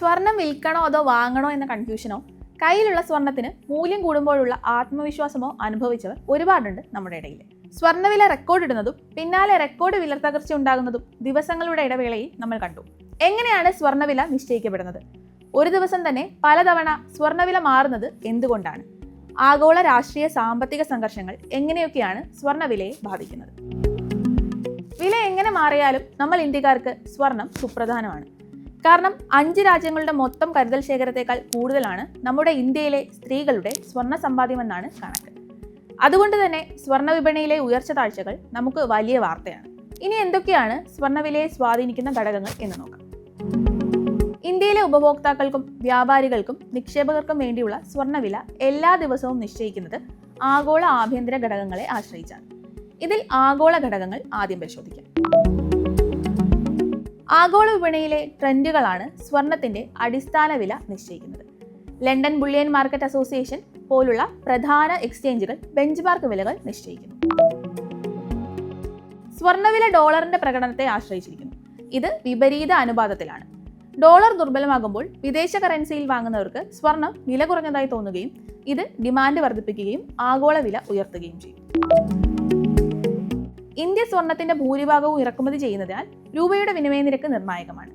സ്വർണം വിൽക്കണോ അതോ വാങ്ങണോ എന്ന കൺഫ്യൂഷനോ കയ്യിലുള്ള സ്വർണത്തിന് മൂല്യം കൂടുമ്പോഴുള്ള ആത്മവിശ്വാസമോ അനുഭവിച്ചവർ ഒരുപാടുണ്ട് നമ്മുടെ ഇടയിൽ സ്വർണവില റെക്കോർഡ് ഇടുന്നതും പിന്നാലെ റെക്കോർഡ് വില തകർച്ച ഉണ്ടാകുന്നതും ദിവസങ്ങളുടെ ഇടവേളയിൽ നമ്മൾ കണ്ടു. എങ്ങനെയാണ് സ്വർണവില നിശ്ചയിക്കപ്പെടുന്നത്? ഒരു ദിവസം തന്നെ പലതവണ സ്വർണവില മാറുന്നത് എന്തുകൊണ്ടാണ്? ആഗോള രാഷ്ട്രീയ സാമ്പത്തിക സംഘർഷങ്ങൾ എങ്ങനെയൊക്കെയാണ് സ്വർണവിലയെ ബാധിക്കുന്നത്? വില എങ്ങനെ മാറിയാലും നമ്മൾ ഇന്ത്യക്കാർക്ക് സ്വർണം സുപ്രധാനമാണ്. കാരണം അഞ്ച് രാജ്യങ്ങളുടെ മൊത്തം കരുതൽ ശേഖരത്തേക്കാൾ കൂടുതലാണ് നമ്മുടെ ഇന്ത്യയിലെ സ്ത്രീകളുടെ സ്വർണ സമ്പാദ്യമെന്നാണ് കണക്ക്. അതുകൊണ്ട് തന്നെ സ്വർണ വിപണിയിലെ ഉയർച്ച താഴ്ചകൾ നമുക്ക് വലിയ വാർത്തയാണ്. ഇനി എന്തൊക്കെയാണ് സ്വർണവിലയെ സ്വാധീനിക്കുന്ന ഘടകങ്ങൾ എന്ന് നോക്കാം. ഇന്ത്യയിലെ ഉപഭോക്താക്കൾക്കും വ്യാപാരികൾക്കും നിക്ഷേപകർക്കും വേണ്ടിയുള്ള സ്വർണവില എല്ലാ ദിവസവും നിശ്ചയിക്കുന്നത് ആഗോള ആഭ്യന്തര ഘടകങ്ങളെ ആശ്രയിച്ചാണ്. ഇതിൽ ആഗോള ഘടകങ്ങൾ ആദ്യം പരിശോധിക്കാം. ആഗോള വിപണിയിലെ ട്രെൻഡുകളാണ് സ്വർണത്തിന്റെ അടിസ്ഥാന വില നിശ്ചയിക്കുന്നത്. ലണ്ടൻ ബുള്ളിയൻ മാർക്കറ്റ് അസോസിയേഷൻ പോലുള്ള പ്രധാന എക്സ്ചേഞ്ചുകൾ ബെഞ്ച് മാർക്ക് വിലകൾ നിശ്ചയിക്കുന്നു. സ്വർണവില ഡോളറിന്റെ പ്രകടനത്തെ ആശ്രയിച്ചിരിക്കുന്നു. ഇത് വിപരീത അനുപാതത്തിലാണ്. ഡോളർ ദുർബലമാകുമ്പോൾ വിദേശ കറൻസിയിൽ വാങ്ങുന്നവർക്ക് സ്വർണം വില കുറഞ്ഞതായി തോന്നുകയും ഇത് ഡിമാൻഡ് വർദ്ധിപ്പിക്കുകയും ആഗോള വില ഉയർത്തുകയും ചെയ്യും. ഇന്ത്യ സ്വർണത്തിന്റെ ഭൂരിഭാഗവും ഇറക്കുമതി ചെയ്യുന്നതിനാൽ രൂപയുടെ വിനിമയ നിരക്ക് നിർണായകമാണ്.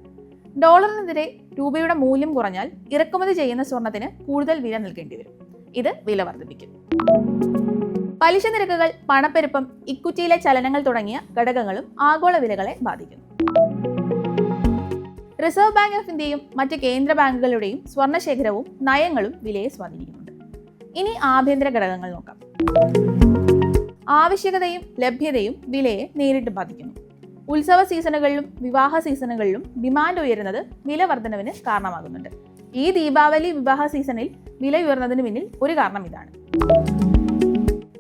ഡോളറിനെതിരെ രൂപയുടെ മൂല്യം കുറഞ്ഞാൽ ഇറക്കുമതി ചെയ്യുന്ന സ്വർണത്തിന് കൂടുതൽ വില നൽകേണ്ടി വരും. ഇത് വില വർദ്ധിപ്പിക്കും. പലിശ നിരക്കുകൾ പണപ്പെരുപ്പം ഇക്വിറ്റിയിലെ ചലനങ്ങൾ തുടങ്ങിയ ഘടകങ്ങളും ആഗോള വിലകളെ ബാധിക്കുന്നു. റിസർവ് ബാങ്ക് ഓഫ് ഇന്ത്യയും മറ്റ് കേന്ദ്ര ബാങ്കുകളുടെയും സ്വർണശേഖരവും നയങ്ങളും വിലയെ സ്വാധീനിക്കുന്നുണ്ട്. ഇനി ആഭ്യന്തര ഘടകങ്ങൾ നോക്കാം. ആവശ്യകതയും ലഭ്യതയും വിലയെ നേരിട്ട് ബാധിക്കുന്നു. ഉത്സവ സീസണുകളിലും വിവാഹ സീസണുകളിലും ഡിമാൻഡ് ഉയരുന്നത് വില വർധനവിന് കാരണമാകുന്നുണ്ട്. ഈ ദീപാവലി വിവാഹ സീസണിൽ വില ഉയർന്നതിന് പിന്നിൽ ഒരു കാരണം ഇതാണ്.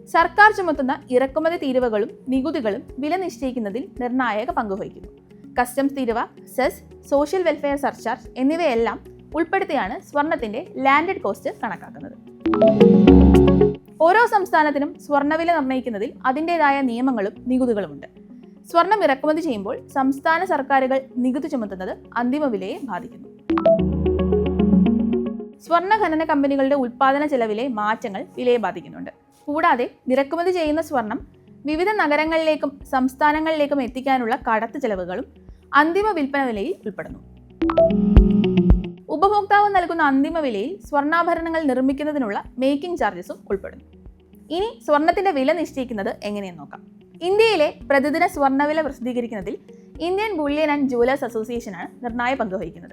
സർക്കാർ ചുമത്തുന്ന ഇറക്കുമതി തീരുവകളും നികുതികളും വില നിശ്ചയിക്കുന്നതിൽ നിർണായക പങ്കുവഹിക്കുന്നു കസ്റ്റംസ് തീരുവ സെസ് സോഷ്യൽ വെൽഫെയർ സർചാർജ് എന്നിവയെല്ലാം ഉൾപ്പെടുത്തിയാണ് സ്വർണത്തിന്റെ ലാൻഡഡ് കോസ്റ്റ് കണക്കാക്കുന്നത്. സംസ്ഥാനത്തിനും സ്വർണവില നിർണയിക്കുന്നതിൽ അതിന്റെതായ നിയമങ്ങളും നികുതികളുമുണ്ട്. സ്വർണം ഇറക്കുമതി ചെയ്യുമ്പോൾ സംസ്ഥാന സർക്കാരുകൾ നികുതി ചുമത്തുന്നത് അന്തിമ വിലയെ ബാധിക്കുന്നു. സ്വർണ ഖനന കമ്പനികളുടെ ഉൽപ്പാദന ചെലവിലെ മാറ്റങ്ങൾ വിലയെ ബാധിക്കുന്നുണ്ട്. കൂടാതെ ഇറക്കുമതി ചെയ്യുന്ന സ്വർണം വിവിധ നഗരങ്ങളിലേക്കും സംസ്ഥാനങ്ങളിലേക്കും എത്തിക്കാനുള്ള കടത്ത് ചെലവുകളും അന്തിമ വിൽപ്പന വിലയിൽ ഉൾപ്പെടുന്നു. ഉപഭോക്താവ് നൽകുന്ന അന്തിമ വിലയിൽ സ്വർണാഭരണങ്ങൾ നിർമ്മിക്കുന്നതിനുള്ള മേക്കിംഗ് ചാർജസും ഉൾപ്പെടുന്നു. ഇനി സ്വർണത്തിന്റെ വില നിശ്ചയിക്കുന്നത് എങ്ങനെയെന്ന് നോക്കാം. ഇന്ത്യയിലെ പ്രതിദിന സ്വർണവില പ്രസിദ്ധീകരിക്കുന്നതിൽ ഇന്ത്യൻ ബുള്ളിയൻ ആൻഡ് ജുവലേഴ്സ് അസോസിയേഷനാണ് നിർണായ പങ്ക് വഹിക്കുന്നത്.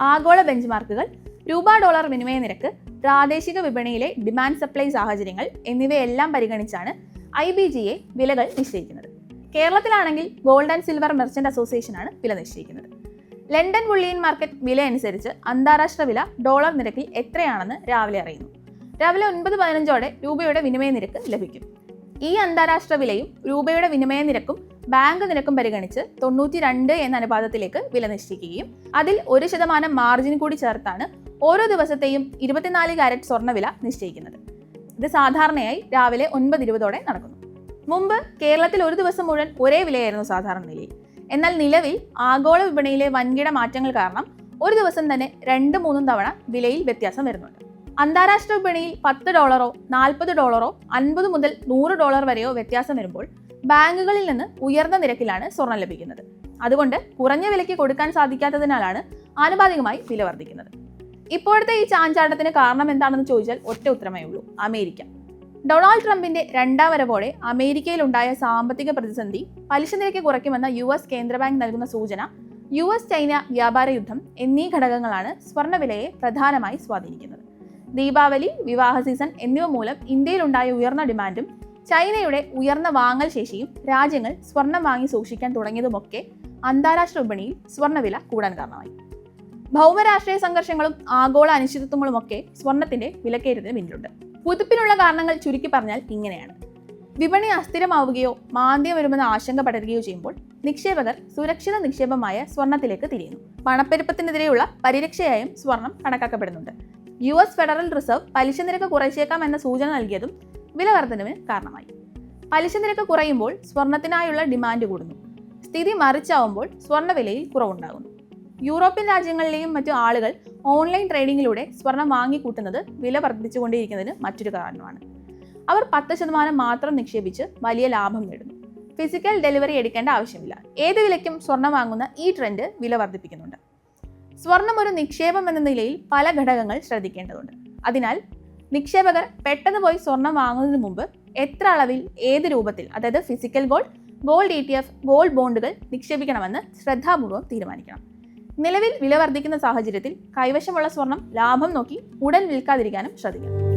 ആഗോള ബെഞ്ച് മാർക്കുകൾ രൂപ ഡോളർ വിനിമയ നിരക്ക് പ്രാദേശിക വിപണിയിലെ ഡിമാൻഡ് സപ്ലൈ സാഹചര്യങ്ങൾ എന്നിവയെല്ലാം പരിഗണിച്ചാണ് ഐ ബി ജി എ വിലകൾ നിശ്ചയിക്കുന്നത്. കേരളത്തിലാണെങ്കിൽ ഗോൾഡ് ആൻഡ് സിൽവർ മെർച്ചന്റ് അസോസിയേഷനാണ് വില നിശ്ചയിക്കുന്നത്. ലണ്ടൻ ബുള്ളിയൻ മാർക്കറ്റ് വില അനുസരിച്ച് അന്താരാഷ്ട്ര വില ഡോളർ നിരക്കിൽ എത്രയാണെന്ന് രാവിലെ അറിയുന്നു. രാവിലെ ഒൻപത് പതിനഞ്ചോടെ രൂപയുടെ വിനിമയ നിരക്ക് ലഭിക്കും. ഈ അന്താരാഷ്ട്ര വിലയും രൂപയുടെ വിനിമയ നിരക്കും ബാങ്ക് നിരക്കും പരിഗണിച്ച് തൊണ്ണൂറ്റി രണ്ട് എന്ന അനുപാതത്തിലേക്ക് വില നിശ്ചയിക്കുകയും അതിൽ ഒരു ശതമാനം മാർജിൻ കൂടി ചേർത്താണ് ഓരോ ദിവസത്തെയും ഇരുപത്തിനാല് കാരറ്റ് സ്വർണവില നിശ്ചയിക്കുന്നത്. ഇത് സാധാരണയായി രാവിലെ ഒൻപത് ഇരുപതോടെ നടക്കുന്നു. മുമ്പ് കേരളത്തിൽ ഒരു ദിവസം മുഴുവൻ ഒരേ വിലയായിരുന്നു സാധാരണ നിലയിൽ. എന്നാൽ നിലവിൽ ആഗോള വിപണിയിലെ വൻകിട മാറ്റങ്ങൾ കാരണം ഒരു ദിവസം തന്നെ രണ്ട് മൂന്നും തവണ വിലയിൽ വ്യത്യാസം വരുന്നുണ്ട്. അന്താരാഷ്ട്ര വിപണിയിൽ പത്ത് ഡോളറോ നാൽപ്പത് ഡോളറോ അൻപത് മുതൽ നൂറ് ഡോളർ വരെയോ വ്യത്യാസം വരുമ്പോൾ ബാങ്കുകളിൽ നിന്ന് ഉയർന്ന നിരക്കിലാണ് സ്വർണം ലഭിക്കുന്നത്. അതുകൊണ്ട് കുറഞ്ഞ വിലയ്ക്ക് കൊടുക്കാൻ സാധിക്കാത്തതിനാലാണ് ആനുപാതികമായി വില വർദ്ധിക്കുന്നത്. ഇപ്പോഴത്തെ ഈ ചാഞ്ചാട്ടത്തിന് കാരണം എന്താണെന്ന് ചോദിച്ചാൽ ഒറ്റ ഉത്തരമേ ഉള്ളൂ. അമേരിക്ക. ഡൊണാൾഡ് ട്രംപിന്റെ രണ്ടാം വരവോടെ അമേരിക്കയിലുണ്ടായ സാമ്പത്തിക പ്രതിസന്ധി പലിശ നിരക്ക് കുറയ്ക്കുമെന്ന യു എസ് കേന്ദ്ര ബാങ്ക് നൽകുന്ന സൂചന യു എസ് ചൈന വ്യാപാര യുദ്ധം എന്നീ ഘടകങ്ങളാണ് സ്വർണവിലയെ പ്രധാനമായി സ്വാധീനിക്കുന്നത്. ദീപാവലി വിവാഹ സീസൺ എന്നിവ മൂലം ഇന്ത്യയിലുണ്ടായ ഉയർന്ന ഡിമാൻഡും ചൈനയുടെ ഉയർന്ന വാങ്ങൽ ശേഷിയും രാജ്യങ്ങൾ സ്വർണം വാങ്ങി സൂക്ഷിക്കാൻ തുടങ്ങിയതുമൊക്കെ അന്താരാഷ്ട്ര വിപണിയിൽ സ്വർണവില കൂടാൻ കാരണമായി. ഭൗമരാഷ്ട്രീയ സംഘർഷങ്ങളും ആഗോള അനിശ്ചിതത്വങ്ങളുമൊക്കെ സ്വർണത്തിന്റെ വിലക്കയറ്റത്തിന് പിന്നിലുണ്ട്. പുതുപ്പിനുള്ള കാരണങ്ങൾ ചുരുക്കി പറഞ്ഞാൽ ഇങ്ങനെയാണ്. വിപണി അസ്ഥിരമാവുകയോ മാന്ദ്യം വരുമെന്ന ആശങ്ക പടരുകയോ ചെയ്യുമ്പോൾ നിക്ഷേപകർ സുരക്ഷിത നിക്ഷേപമായ സ്വർണത്തിലേക്ക് തിരിയുന്നു. പണപ്പെരുപ്പത്തിനെതിരെയുള്ള പരിരക്ഷയായും സ്വർണം കണക്കാക്കപ്പെടുന്നുണ്ട്. യു എസ് ഫെഡറൽ റിസർവ് പലിശ നിരക്ക് കുറച്ചേക്കാം എന്ന സൂചന നൽകിയതും വില വർധനവിന് കാരണമായി. പലിശ നിരക്ക് കുറയുമ്പോൾ സ്വർണത്തിനായുള്ള ഡിമാൻഡ് കൂടുന്നു. സ്ഥിതി മറിച്ചാവുമ്പോൾ സ്വർണവിലയിൽ കുറവുണ്ടാകുന്നു. യൂറോപ്യൻ രാജ്യങ്ങളിലെയും മറ്റു ആളുകൾ ഓൺലൈൻ ട്രേഡിങ്ങിലൂടെ സ്വർണം വാങ്ങിക്കൂട്ടുന്നത് വില വർദ്ധിച്ചുകൊണ്ടിരിക്കുന്നതിന് മറ്റൊരു കാരണമാണ്. അവർ പത്ത് ശതമാനം മാത്രം നിക്ഷേപിച്ച് വലിയ ലാഭം നേടുന്നു. ഫിസിക്കൽ ഡെലിവറി എടുക്കേണ്ട ആവശ്യമില്ല. ഏത് വിലയ്ക്കും സ്വർണം വാങ്ങുന്ന ഈ ട്രെൻഡ് വില വർദ്ധിപ്പിക്കുന്നുണ്ട്. സ്വർണം ഒരു നിക്ഷേപം എന്ന നിലയിൽ പല ഘടകങ്ങൾ ശ്രദ്ധിക്കേണ്ടതുണ്ട്. അതിനാൽ നിക്ഷേപകർ പെട്ടെന്ന് പോയി സ്വർണം വാങ്ങുന്നതിന് മുമ്പ് എത്ര അളവിൽ ഏത് രൂപത്തിൽ അതായത് physical gold gold E T F gold ബോണ്ടുകൾ നിക്ഷേപിക്കണമെന്ന് ശ്രദ്ധാപൂർവം തീരുമാനിക്കണം. നിലവിൽ വില വർദ്ധിക്കുന്ന സാഹചര്യത്തിൽ കൈവശമുള്ള സ്വർണം ലാഭം നോക്കി ഉടൻ വിൽക്കാതിരിക്കാനും ശ്രദ്ധിക്കണം.